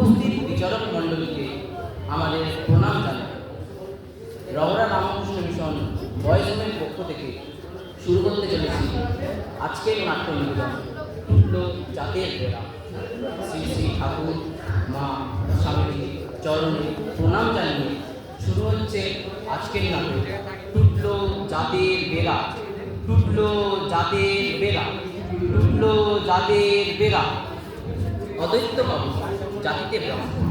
উপস্থিত বিচারক মণ্ডলীকে আমাদের প্রণাম জানাই। রহরা রামকৃষ্ণ মিশন বয়সমের পক্ষ থেকে শুরু করতে চলেছি আজকের নাট্য নিবেদন। টুটল জাতের বেড়া। শ্রী শ্রী ঠাকুর মা স্বামীজি চরণে প্রণাম জানিয়ে শুরু হচ্ছে আজকের নাটক। টুটল জাতের বেড়া। টুটল জাতের বেড়া। টুটল জাতের বেড়া। অদ্বৈতবাবু জাতিতে ব্রাহ্মণ।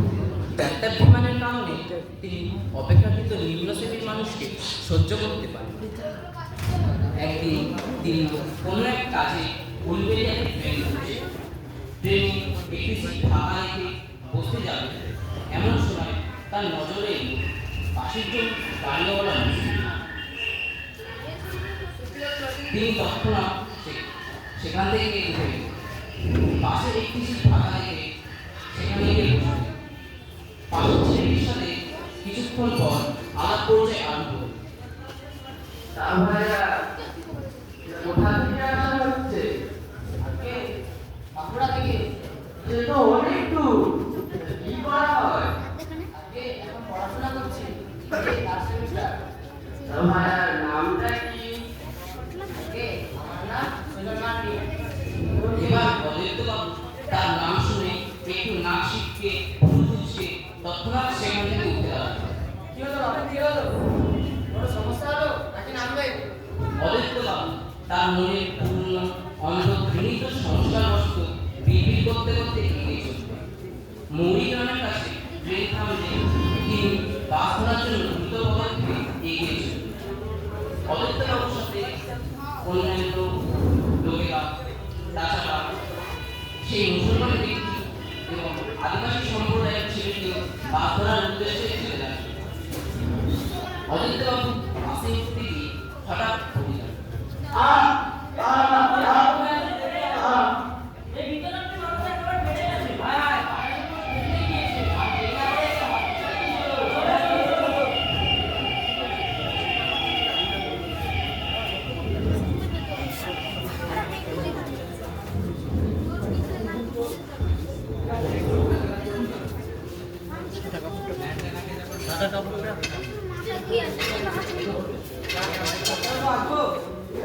কারণে তিনি অপেক্ষাকৃত নিম্ন শ্রেণির মানুষকে সহ্য করতে পারেন একদিন তিনি কোনো এক কাজে ট্রেন একটি এমন সময় তার নজরে তিনি সেখান থেকে সাথে কিছুক্ষণ পর আলাপ পরিচয় আরম্ভ হলো। কোথা থেকে আসা হচ্ছে বাঁকুড়া থেকে সে তো অনেক দূর পড়াশোনা করছি নামটা কি আজকে আমার নাম সুজন মান্ডি এবার অদ্বৈতবাবু তার নাম শুনে একটু ভুল বুঝকে তৎক্ষণাৎ সেখান থেকে উঠে দাঁড়াল কি হলো বাপু কি হলো? কোনো সমস্যা হলো? নাকি নামবে? অদ্বৈতবাবু তার মনের পূর্ণ অন্তর্ঘৃণিত সংস্কার বস্তু বিড়বিড় করতে করতে এগিয়ে চলবে মৌরিগ্রামের কাছে ট্রেন থামলে তিনি বাস ধরার জন্য দ্রুত পদক্ষেপে এগিয়ে চলবে অদ্বৈতবাবুর সাথে অন্যান্য লোকেরা তাছাড়া সেই মুসলমান ব্যক্তি এবং আদিবাসী সম্প্রদায়ের ছেলেটিও বাস ধরার উদ্দেশ্যে চলে গিয়ে হঠাৎ পড়ে যান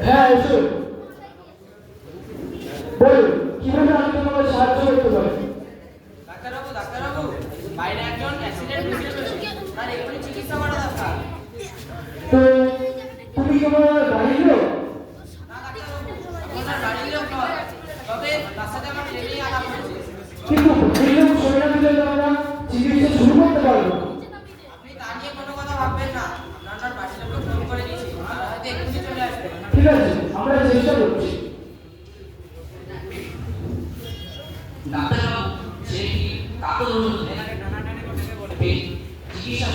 হ্যাঁ এসো। বলুন কীভাবে আমি তোমাকে সাহায্য করতে পারি? ডাক্তারবাবু ডাক্তারবাবু বাইরে একজন অ্যাক্সিডেন্ট হয়েছে তার এক্ষুনি চিকিৎসা করা দরকার। তো তুমি কি আমার বাড়ির লোক? না ডাক্তারবাবু আপনার বাড়ির লোক নয়। তবে তার সাথে আমার আলাপ হয়েছে। কিন্তু দিলে আমরা চিকিৎসা শুরু করতে পারব না। আপনি তা নিয়ে কোনো কথা ভাববেন না আমরা আপনার বাড়ির লোককে ফোন করে দিয়েছি তারা হয়তো এক্ষুনি চলে আসবে ঠিক আছে আমরা চেষ্টা করছি ডাক্তারবাবু ছেলেটি কাতর অনুরোধে চিকিৎসা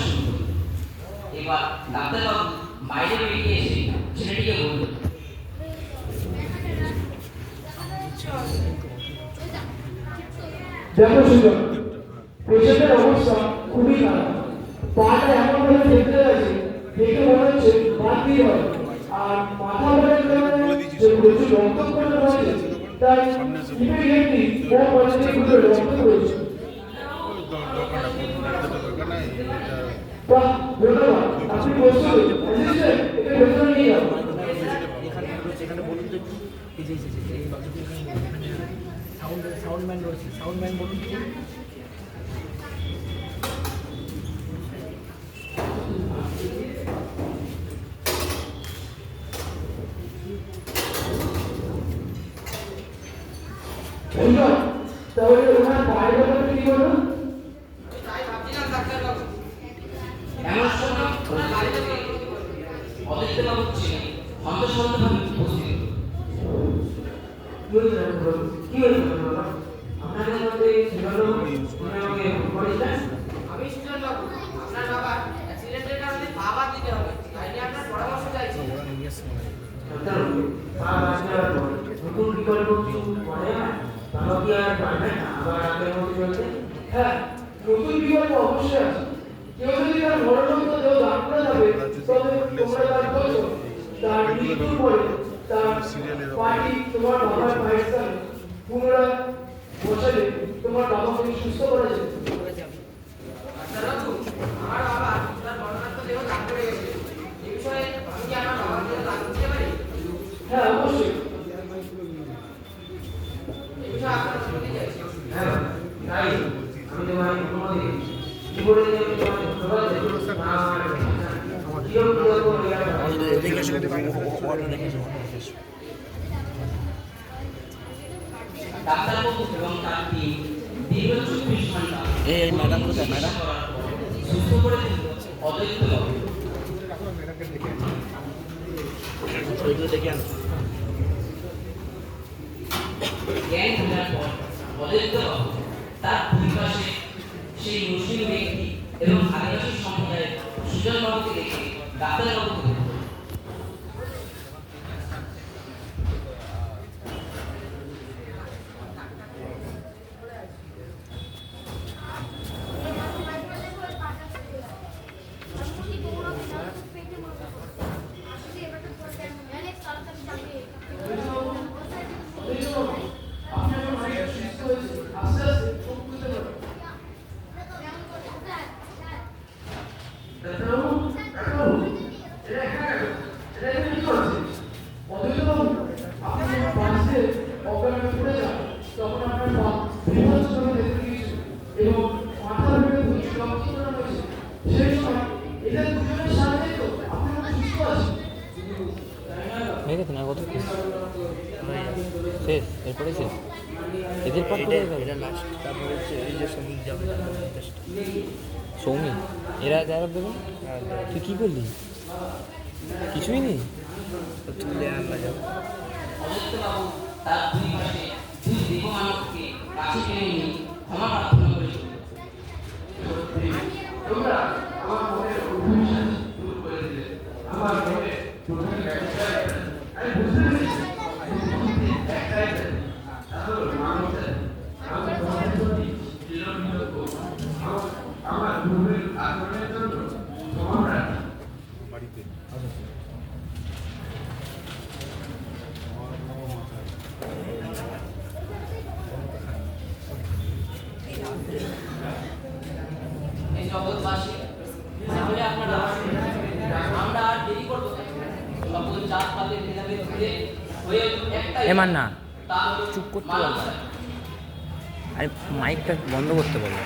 এবার ডাক্তারবাবু বাইরে বেরিয়ে এসে ছেলেটিকে বলল দেখো সুজন পেশেন্টের অবস্থা খুবই খারাপ পাটা এমন ভাবে দেখতে আছে দেখে মনে হচ্ছে বাদ দিয়ে আর মাথা ব্যথার যে প্রচুর হয়েছে তাই ইমিডিয়েটলি রক্ত রয়েছে ধন্যবাদ আপনি প্রস্তুত অ্যাসিস্ট্যান্ট একে ভেতরে নিয়ে যাও সাউন্ডম্যান রয়েছে সাউন্ডম্যান বলুন তো। বলুন এমন সময় ওনার উপস্থিত হলো। কি হয়েছে ডাক্তারবাবু? কি হয়েছে বাবা আপনাদের মধ্যে সেভাবে উনি আমাকে বলেছিলেন আমি সুজন বাবু আপনার বাবার অ্যাক্সিডেন্টের কারণে পা বাদ দিতে হবে তাই নিয়ে আপনার পরামর্শ চাইছি ডাক্তারবাবু পা বাঁচার পর নতুন বিকল্প কিছু মনে হয়? হ্যাঁ নতুন বিকল্প অবশ্যই আছে। কেউ যদি তার তোমরা তার বলছো তার মৃত্যুর তোমার বাবার পায়ের তোমার বাবাকে সুস্থ করা যেতে আছি আমি তোমায় অনুমতি দিচ্ছি কি বলে যে আমি তোমায় ধন্যবাদ দেবো না আমার চিরকৃতজ্ঞ হইয়া ডাক্তারবাবু এই ম্যাডাম কোথায় ম্যাডাম সুস্থ করে পর অদ্বৈত তার দুই পাশে সেই মুসলিম ব্যক্তি এবং আদিবাসী সম্প্রদায়ের সুজন বাবুকে দেখে ডাক্তার বাবুকে ডাক্তারবাবু ডাক্তারবাবু এটা এখানে কেন? এটা এখানে কি করছে অদ্বৈতবাবু আপনি যখন বাসে অজ্ঞান হয়ে যান তখন আপনার পা বিভৎস দেখতে গিয়েছিল এবং মাথার ভেতরে দুটি রক্ত হয়েছে সেই সময় এদের দুজনের সামনে তো আপনি সুস্থ আছেন। হয়ে গেছে না? কত শেষ? এরপরে শেষ? এদের পর এটা লাস্ট তারপরে হচ্ছে এই যে শ্রমিক যাবে সৌমি এরা যারা দেবে? তুই কি করলি? কিছুই নেই? তুলে আনলা যাবে তার দুই পাশে দুই দেব মানবকে কাছে টেনে নিয়ে ক্ষমা প্রার্থনা করেছিল তোমরা আমার মনের অভিশ্বাস দূর করে দিলে আমার মনে প্রথমে ব্যবসা আমি বুঝতে পেরেছি বুদ্ধিতে একটাই জানি, তা হলো মানব জাতি। আমি তোমাদের প্রতি চিরকৃতজ্ঞ। আমার- আমার পূর্বের আচরণের জন্য ক্ষমা প্রার্থনা। এই জগৎবাসী তাহলে আপনারা আমরা আর দেরি করব কেন? সকল জাত পাতের ভেদাভেদ ভুলে হয়ে না চুপ করতে বলব আরে মাইকটা বন্ধ করতে বলো।